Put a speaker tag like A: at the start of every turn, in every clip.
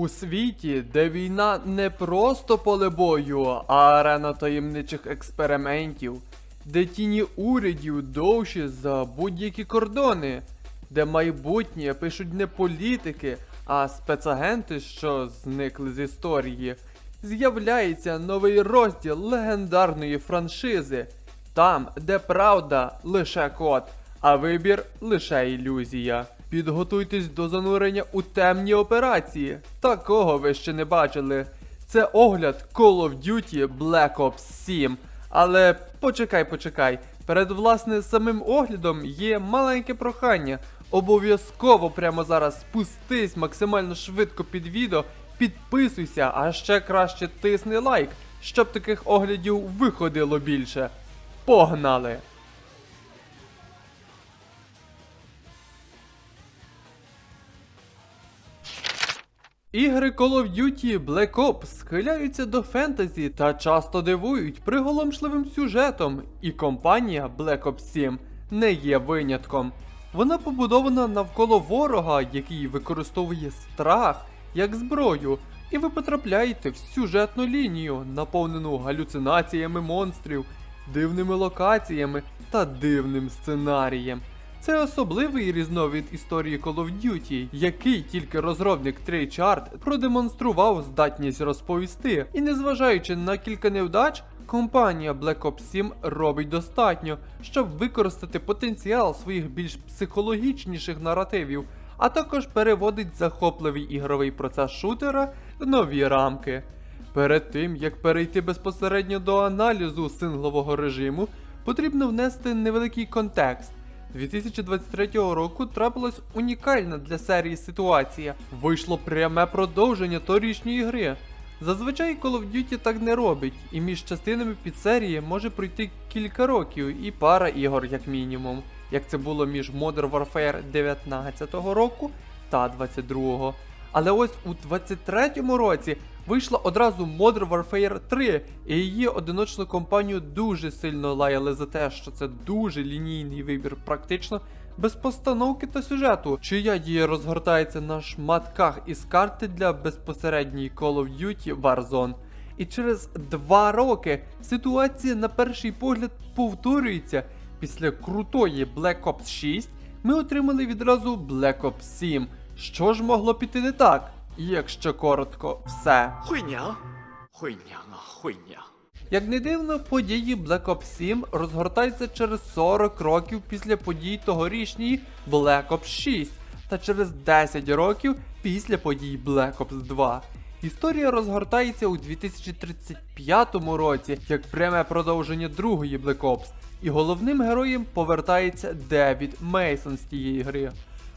A: У світі, де війна не просто поле бою, а арена таємничих експериментів, де тіні урядів довші за будь-які кордони, де майбутнє пишуть не політики, а спецагенти, що зникли з історії, з'являється новий розділ легендарної франшизи. Там, де правда лише код, а вибір лише ілюзія. Підготуйтесь до занурення у темні операції. Такого ви ще не бачили. Це огляд Call of Duty Black Ops 7. Але почекай, почекай. Перед власне самим оглядом є маленьке прохання. Обов'язково прямо зараз спустись максимально швидко під відео, підписуйся, а ще краще тисни лайк, щоб таких оглядів виходило більше. Погнали! Ігри Call of Duty Black Ops схиляються до фентезі та часто дивують приголомшливим сюжетом, і компанія Black Ops 7 не є винятком. Вона побудована навколо ворога, який використовує страх як зброю, і ви потрапляєте в сюжетну лінію, наповнену галюцинаціями монстрів, дивними локаціями та дивним сценарієм. Це особливий різновид історії Call of Duty, який тільки розробник Treyarch продемонстрував здатність розповісти. І незважаючи на кілька невдач, компанія Black Ops 7 робить достатньо, щоб використати потенціал своїх більш психологічніших наративів, а також переводить захопливий ігровий процес шутера в нові рамки. Перед тим як перейти безпосередньо до аналізу синглового режиму, потрібно внести невеликий контекст. 2023 року трапилась унікальна для серії ситуація. Вийшло пряме продовження торічньої гри. Зазвичай Call of Duty так не робить, і між частинами підсерії може пройти кілька років і пара ігор, як мінімум, як це було між Modern Warfare 19 року та 22. Але ось у 23-му році вийшла одразу Modern Warfare 3, і її одиночну компанію дуже сильно лаяли за те, що це дуже лінійний вибір, практично без постановки та сюжету, чия дія розгортається на шматках із карти для безпосередньої Call of Duty Warzone. І через два роки ситуація на перший погляд повторюється. Після крутої Black Ops 6 ми отримали відразу Black Ops 7. Що ж могло піти не так? І якщо коротко, все.
B: Хуйня. Хуйня, хуйня.
A: Як не дивно, події Black Ops 7 розгортаються через 40 років після подій тогорічній Black Ops 6 та через 10 років після подій Black Ops 2. Історія розгортається у 2035 році як пряме продовження другої Black Ops, і головним героєм повертається Девід Мейсон з тієї гри.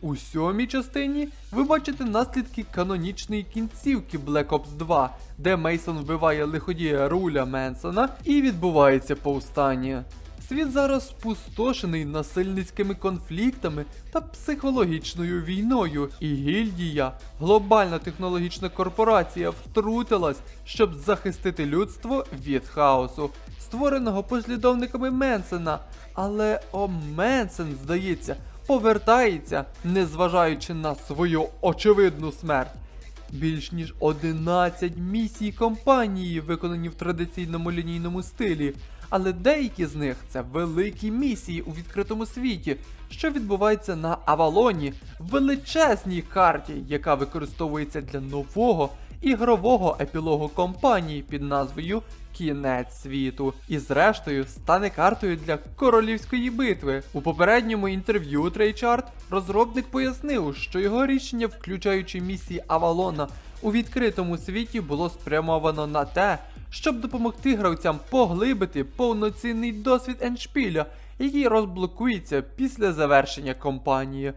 A: У сьомій частині ви бачите наслідки канонічної кінцівки Black Ops 2, де Мейсон вбиває лиходія Руля Менсона і відбувається повстання. Світ зараз спустошений насильницькими конфліктами та психологічною війною, і гільдія, глобальна технологічна корпорація, втрутилась, щоб захистити людство від хаосу, створеного послідовниками Менсена. Але о Менсен, здається, повертається, незважаючи на свою очевидну смерть. Більш ніж 11 місій компанії виконані в традиційному лінійному стилі, але деякі з них це великі місії у відкритому світі, що відбуваються на Авалоні, величезній карті, яка використовується для нового ігрового епілогу компанії під назвою Кінець світу. І зрештою стане картою для королівської битви. У попередньому інтерв'ю Treyarch розробник пояснив, що його рішення, включаючи місії Авалона у відкритому світі, було спрямовано на те, щоб допомогти гравцям поглибити повноцінний досвід еншпіля, який розблокується після завершення кампанії.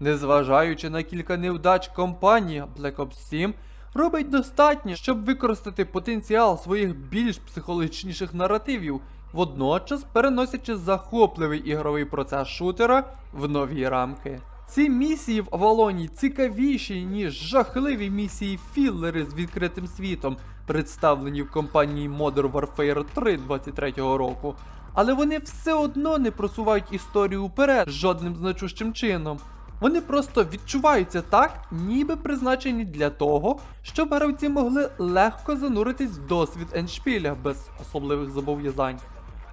A: Незважаючи на кілька невдач компанія Black Ops 7 робить достатньо, щоб використати потенціал своїх більш психологічніших наративів, водночас переносячи захопливий ігровий процес шутера в нові рамки. Ці місії в Авалоні цікавіші, ніж жахливі місії філлери з відкритим світом, представлені в компанії Modern Warfare 3 23-го року. Але вони все одно не просувають історію вперед жодним значущим чином. Вони просто відчуваються так, ніби призначені для того, щоб гравці могли легко зануритись в досвід ендшпіля без особливих зобов'язань.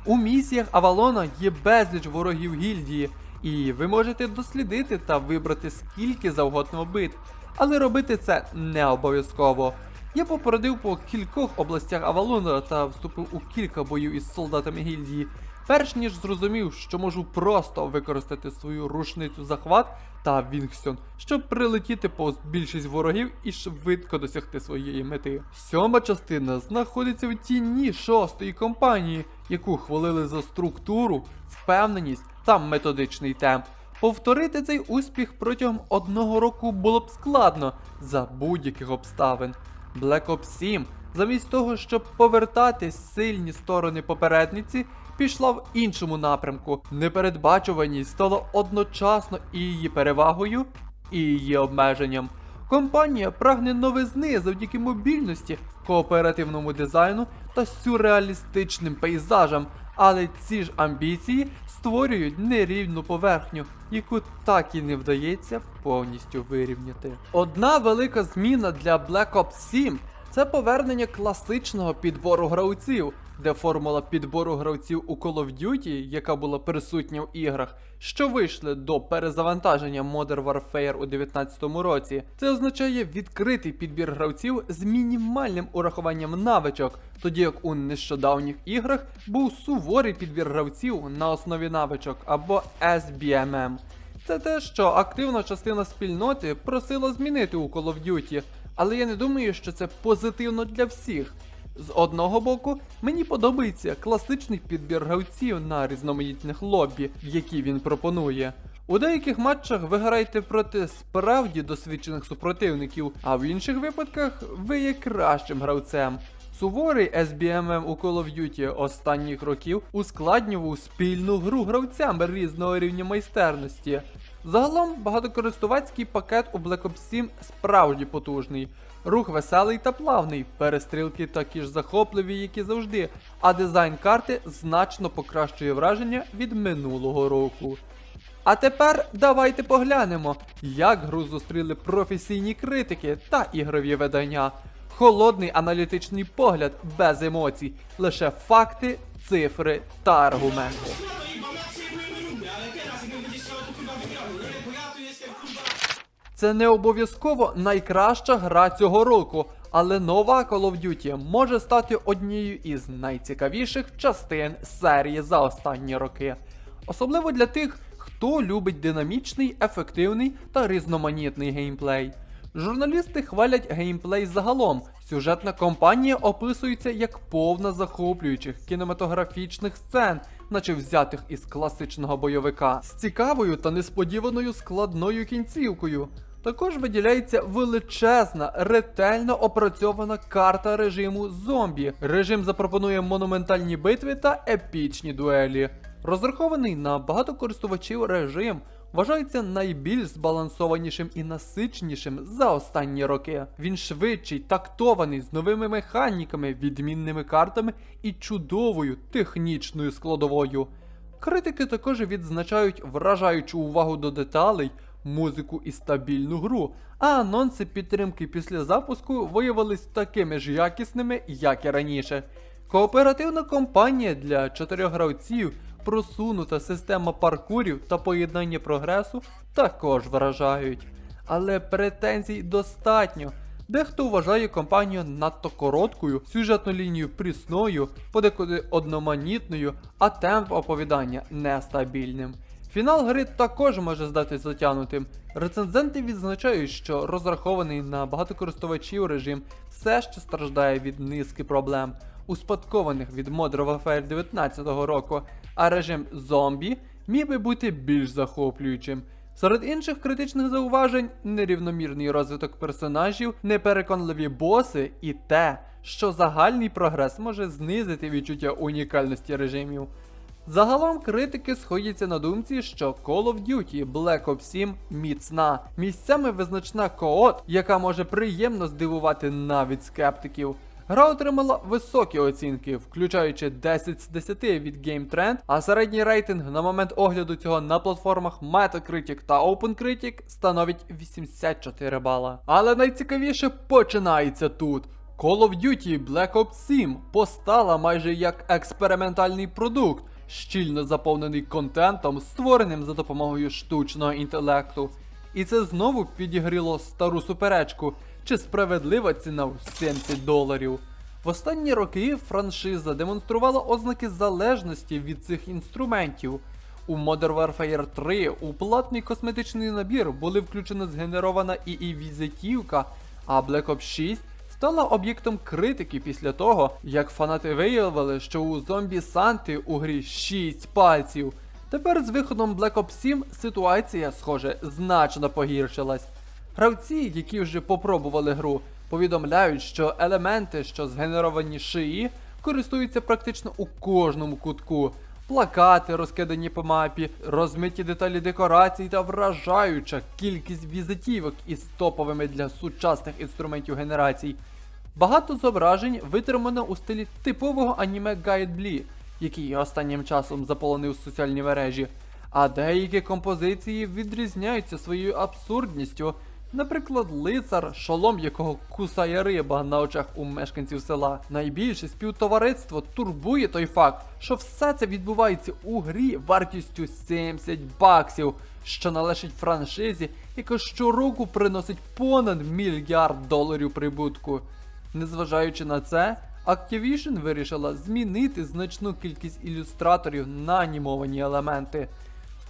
A: У місіях Авалона є безліч ворогів гільдії, і ви можете дослідити та вибрати скільки завгодно битв, але робити це не обов'язково. Я попередив по кількох областях Авалона та вступив у кілька боїв із солдатами гільдії, перш ніж зрозумів, що можу просто використати свою рушницю захват та Вінгсьон, щоб прилетіти повз більшість ворогів і швидко досягти своєї мети. Сьома частина знаходиться в тіні шостої компанії, яку хвалили за структуру, впевненість та методичний темп. Повторити цей успіх протягом одного року було б складно за будь-яких обставин. Black Ops 7, замість того, щоб повертати сильні сторони попередниці, пішла в іншому напрямку. Непередбачуваність стала одночасно і її перевагою, і її обмеженням. Компанія прагне новизни завдяки мобільності, кооперативному дизайну та сюрреалістичним пейзажам, але ці ж амбіції створюють нерівну поверхню, яку так і не вдається повністю вирівняти. Одна велика зміна для Black Ops 7 це повернення класичного підбору гравців, де формула підбору гравців у Call of Duty, яка була присутня в іграх, що вийшли до перезавантаження Modern Warfare у 2019 році. Це означає відкритий підбір гравців з мінімальним урахуванням навичок, тоді як у нещодавніх іграх був суворий підбір гравців на основі навичок або SBMM. Це те, що активна частина спільноти просила змінити у Call of Duty, але я не думаю, що це позитивно для всіх. З одного боку, мені подобається класичний підбір гравців на різноманітних лобі, які він пропонує. У деяких матчах ви граєте проти справді досвідчених супротивників, а в інших випадках ви є кращим гравцем. Суворий SBMM у Call of Duty останніх років ускладнював спільну гру гравцям різного рівня майстерності. Загалом багатокористувацький пакет у Black Ops 7 справді потужний. Рух веселий та плавний, перестрілки такі ж захопливі, як і завжди, а дизайн карти значно покращує враження від минулого року. А тепер давайте поглянемо, як гру зустріли професійні критики та ігрові видання. Холодний аналітичний погляд без емоцій, лише факти, цифри та аргументи. Це не обов'язково найкраща гра цього року, але нова Call of Duty може стати однією із найцікавіших частин серії за останні роки. Особливо для тих, хто любить динамічний, ефективний та різноманітний геймплей. Журналісти хвалять геймплей загалом. Сюжетна кампанія описується як повна захоплюючих кінематографічних сцен, наче взятих із класичного бойовика, з цікавою та несподіваною складною кінцівкою. Також виділяється величезна, ретельно опрацьована карта режиму зомбі. Режим запропонує монументальні битви та епічні дуелі. Розрахований на багатокористувачів режим вважається найбільш збалансованішим і насиченішим за останні роки. Він швидший, тактований, з новими механіками, відмінними картами і чудовою технічною складовою. Критики також відзначають вражаючу увагу до деталей, музику і стабільну гру, а анонси підтримки після запуску виявились такими ж якісними, як і раніше. Кооперативна компанія для чотирьох гравців, просунута система паркурів та поєднання прогресу також вражають. Але претензій достатньо. Дехто вважає компанію надто короткою, сюжетну лінію прісною, подекуди одноманітною, а темп оповідання нестабільним. Фінал гри також може здатись затягнутим. Рецензенти відзначають, що розрахований на багатокористувачів режим все ще страждає від низки проблем, успадкованих від Modern Warfare 19 року, а режим зомбі міг би бути більш захоплюючим. Серед інших критичних зауважень нерівномірний розвиток персонажів, непереконливі боси і те, що загальний прогрес може знизити відчуття унікальності режимів. Загалом критики сходяться на думці, що Call of Duty Black Ops 7 міцна, місцями визначна коот, яка може приємно здивувати навіть скептиків. Гра отримала високі оцінки, включаючи 10 з 10 від Game Trend, а середній рейтинг на момент огляду цього на платформах Metacritic та OpenCritic становить 84 бала. Але найцікавіше починається тут. Call of Duty Black Ops 7 постала майже як експериментальний продукт, щільно заповнений контентом, створеним за допомогою штучного інтелекту. І це знову підігріло стару суперечку, чи справедлива ціна в 70 доларів. В останні роки франшиза демонструвала ознаки залежності від цих інструментів. У Modern Warfare 3 у платний косметичний набір були включена згенерована ІІ візитівка, а Black Ops 6 стала об'єктом критики після того, як фанати виявили, що у зомбі Санти у грі 6 пальців. Тепер з виходом Black Ops 7 ситуація, схоже, значно погіршилась. Гравці, які вже попробували гру, повідомляють, що елементи, що згенеровані шиї, користуються практично у кожному кутку. Плакати, розкидані по мапі, розмиті деталі декорацій та вражаюча кількість візитівок із топовими для сучасних інструментів генерацій. Багато зображень витримано у стилі типового аніме Гайдблі, який останнім часом заполонив соціальні мережі, а деякі композиції відрізняються своєю абсурдністю. Наприклад, лицар, шолом якого кусає риба на очах у мешканців села. Найбільше співтовариство турбує той факт, що все це відбувається у грі вартістю 70 баксів, що належить франшизі, яка щороку приносить понад мільярд доларів прибутку. Незважаючи на це, Activision вирішила змінити значну кількість ілюстраторів на анімовані елементи.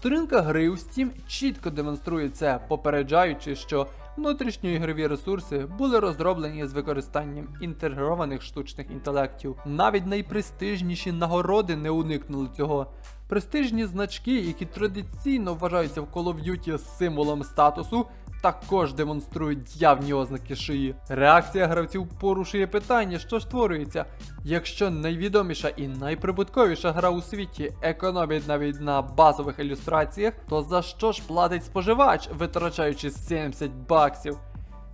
A: Сторінка гри у Steam чітко демонструє це, попереджаючи, що внутрішньоігрові ресурси були розроблені з використанням інтегрованих штучних інтелектів. Навіть найпрестижніші нагороди не уникнули цього. Престижні значки, які традиційно вважаються в Call of Duty символом статусу, також демонструють явні ознаки шиї. Реакція гравців порушує питання, що ж створюється. Якщо найвідоміша і найприбутковіша гра у світі економить навіть на базових ілюстраціях, то за що ж платить споживач, витрачаючи 70 баксів?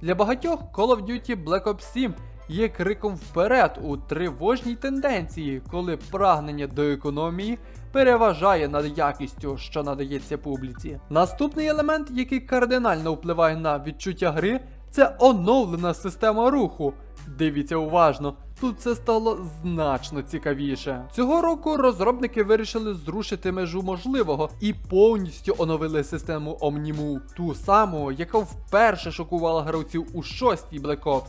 A: Для багатьох Call of Duty Black Ops 7 є криком вперед у тривожній тенденції, коли прагнення до економії переважає над якістю, що надається публіці. Наступний елемент, який кардинально впливає на відчуття гри, це оновлена система руху. Дивіться уважно, тут це стало значно цікавіше. Цього року розробники вирішили зрушити межу можливого і повністю оновили систему Omnimu, ту саму, яка вперше шокувала гравців у шостій Black Ops.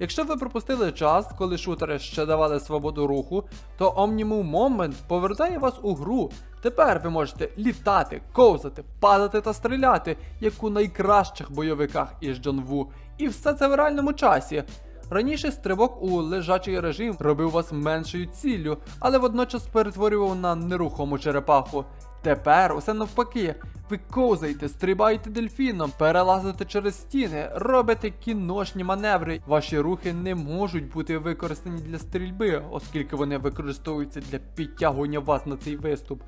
A: Якщо ви пропустили час, коли шутери ще давали свободу руху, то Omnimove Moment повертає вас у гру. Тепер ви можете літати, ковзати, падати та стріляти, як у найкращих бойовиках із Джон Ву. І все це в реальному часі. Раніше стрибок у лежачий режим робив вас меншою ціллю, але водночас перетворював на нерухому черепаху. Тепер усе навпаки. Ви ковзаєте, стрибаєте дельфіном, перелазите через стіни, робите кіношні маневри. Ваші рухи не можуть бути використані для стрільби, оскільки вони використовуються для підтягування вас на цей виступ.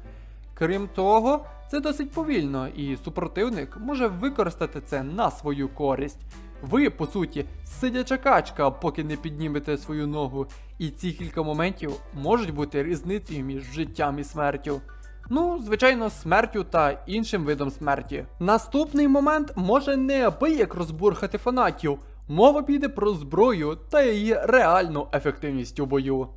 A: Крім того, це досить повільно, і супротивник може використати це на свою користь. Ви, по суті, сидяча качка, поки не піднімете свою ногу, і ці кілька моментів можуть бути різницею між життям і смертю. Ну, звичайно, смертю та іншим видом смерті. Наступний момент може неабияк розбурхати фанатів. Мова піде про зброю та її реальну ефективність у бою.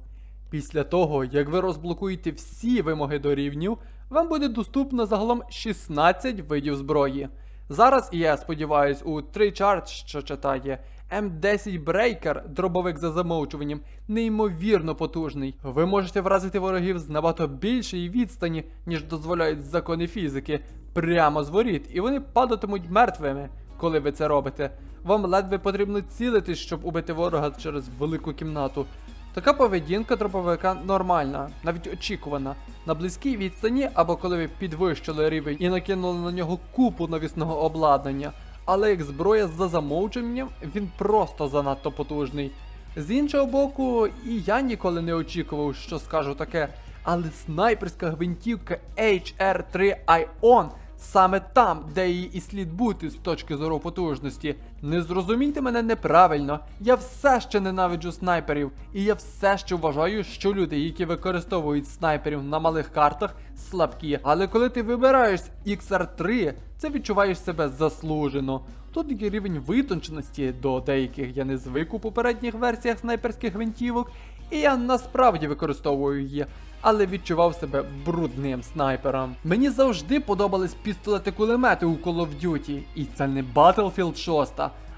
A: Після того, як ви розблокуєте всі вимоги до рівнів, вам буде доступно загалом 16 видів зброї. Зараз я сподіваюсь, у 3 Charge, що читає, М10 Breaker, дробовик за замовчуванням, неймовірно потужний. Ви можете вразити ворогів з набагато більшої відстані, ніж дозволяють закони фізики, прямо з воріт, і вони падатимуть мертвими, коли ви це робите. Вам ледве потрібно цілитись, щоб убити ворога через велику кімнату. Така поведінка дробовика нормальна, навіть очікувана. На близькій відстані або коли ви підвищили рівень і накинули на нього купу навісного обладнання. Але як зброя за замовчуванням, він просто занадто потужний. З іншого боку, і я ніколи не очікував, що скажу таке. Але снайперська гвинтівка HR3 Ion саме там, де її і слід бути з точки зору потужності. Не зрозумійте мене неправильно. Я все ще ненавиджу снайперів, і я все ще вважаю, що люди, які використовують снайперів на малих картах, слабкі. Але коли ти вибираєш XR3, це відчуваєш себе заслужено. Тут є рівень витонченості до деяких я не звик у попередніх версіях снайперських гвинтівок, і я насправді використовую її, але відчував себе брудним снайпером. Мені завжди подобались пістолети-кулемети у Call of Duty, і це не Battlefield 6.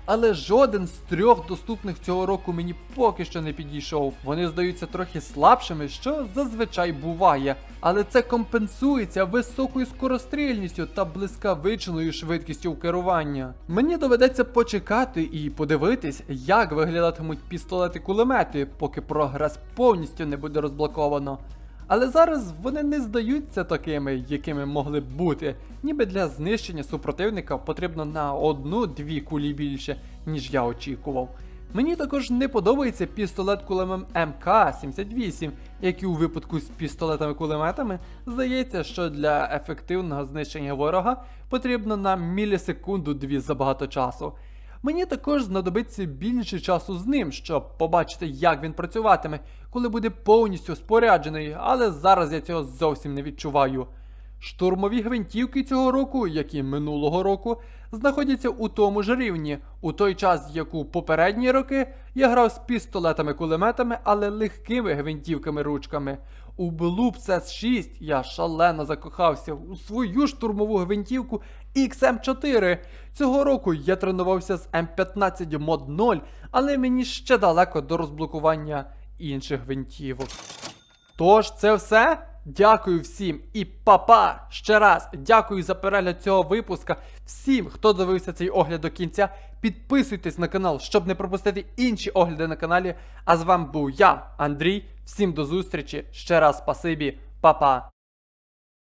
A: Але жоден з трьох доступних цього року мені поки що не підійшов. Вони здаються трохи слабшими, що зазвичай буває, але це компенсується високою скорострільністю та блискавичною швидкістю керування. Мені доведеться почекати і подивитись, як виглядатимуть пістолети-кулемети, поки прогрес повністю не буде розблоковано. Але зараз вони не здаються такими, якими могли б бути. Ніби для знищення супротивника потрібно на одну-дві кулі більше, ніж я очікував. Мені також не подобається пістолет кулемем МК-78, який у випадку з пістолетами-кулеметами здається, що для ефективного знищення ворога потрібно на мілісекунду дві забагато часу. Мені також знадобиться більше часу з ним, щоб побачити, як він працюватиме, коли буде повністю споряджений, але зараз я цього зовсім не відчуваю. Штурмові гвинтівки цього року, як і минулого року, знаходяться у тому ж рівні, у той час, як у попередні роки я грав з пістолетами-кулеметами, але легкими гвинтівками-ручками. У Блуп с 6 я шалено закохався у свою штурмову гвинтівку XM4. Цього року я тренувався з М15 Mod 0, але мені ще далеко до розблокування інших гвинтівок. Тож, це все. Дякую всім і па-па! Ще раз дякую за перегляд цього випуска. Всім, хто дивився цей огляд до кінця, підписуйтесь на канал, щоб не пропустити інші огляди на каналі. А з вами був я, Андрій. Всім до зустрічі. Ще раз спасибі, па-па!